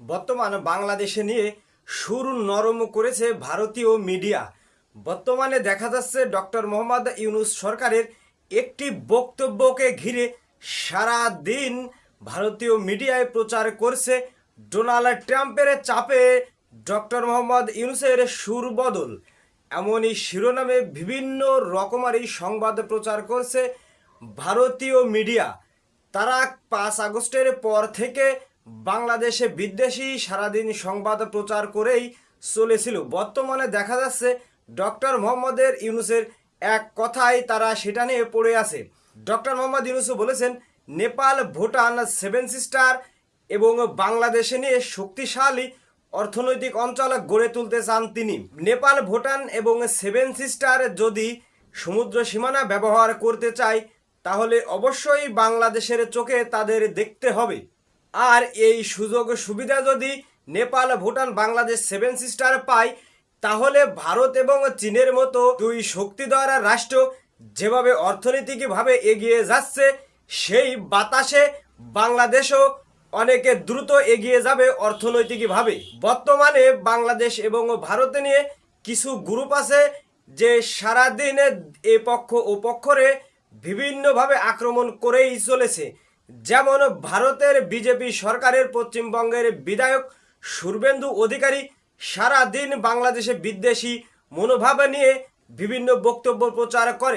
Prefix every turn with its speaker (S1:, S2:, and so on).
S1: বর্তমান বাংলাদেশে নিয়ে সুর নরম করেছে ভারতীয় মিডিয়া। বর্তমানে দেখা যাচ্ছে ডক্টর মোহাম্মদ ইউনুস সরকারের একটি বক্তব্যকে ঘিরে সারা দিন ভারতীয় মিডিয়ায় প্রচার করছে ডোনাল্ড ট্রাম্পের চাপে ডক্টর মোহাম্মদ ইউনুসের সুর বদল। এমনই শিরোনামে বিভিন্ন রকমারি সংবাদ প্রচার করছে ভারতীয় মিডিয়া। তারা পাঁচ আগস্টের পর থেকে বাংলাদেশে বিদ্বেষী সারাদিন সংবাদ প্রচার করেই চলেছিল। বর্তমানে দেখা যাচ্ছে, ডক্টর মোহাম্মদের ইউনুসের এক কথাই তারা সেটা নিয়ে পড়ে আছে। ডক্টর মোহাম্মদ ইউনুসও বলেছেন, নেপাল, ভুটান, সেভেন সিস্টার এবং বাংলাদেশে নিয়ে শক্তিশালী অর্থনৈতিক অঞ্চল গড়ে তুলতে চান তিনি। নেপাল, ভুটান এবং সেভেন সিস্টার যদি সমুদ্র সীমানা ব্যবহার করতে চায়, তাহলে অবশ্যই বাংলাদেশের চোখে তাদের দেখতে হবে। আর এই সুযোগ সুবিধা যদি নেপাল, ভুটান, বাংলাদেশ সেভেন সিস্টার পায়, তাহলে ভারত এবং চীনের মতো দুই শক্তিধর রাষ্ট্র যেভাবে অর্থনৈতিকভাবে এগিয়ে যাচ্ছে, সেই বাতাসে বাংলাদেশও অনেকে দ্রুত এগিয়ে যাবে অর্থনৈতিকভাবে। বর্তমানে বাংলাদেশ এবং ভারতে নিয়ে কিছু গ্রুপ আছে যে সারাদিন এ পক্ষ ও পক্ষরে বিভিন্নভাবে আক্রমণ করেই চলেছে। যেমন ভারতের বিজেপি সরকারের পশ্চিমবঙ্গের বিধায়ক সুরবেন্দু অধিকারী সারা দিন বাংলাদেশে বিদ্বেষী মনোভাব নিয়ে বিভিন্ন বক্তব্য প্রচার করে।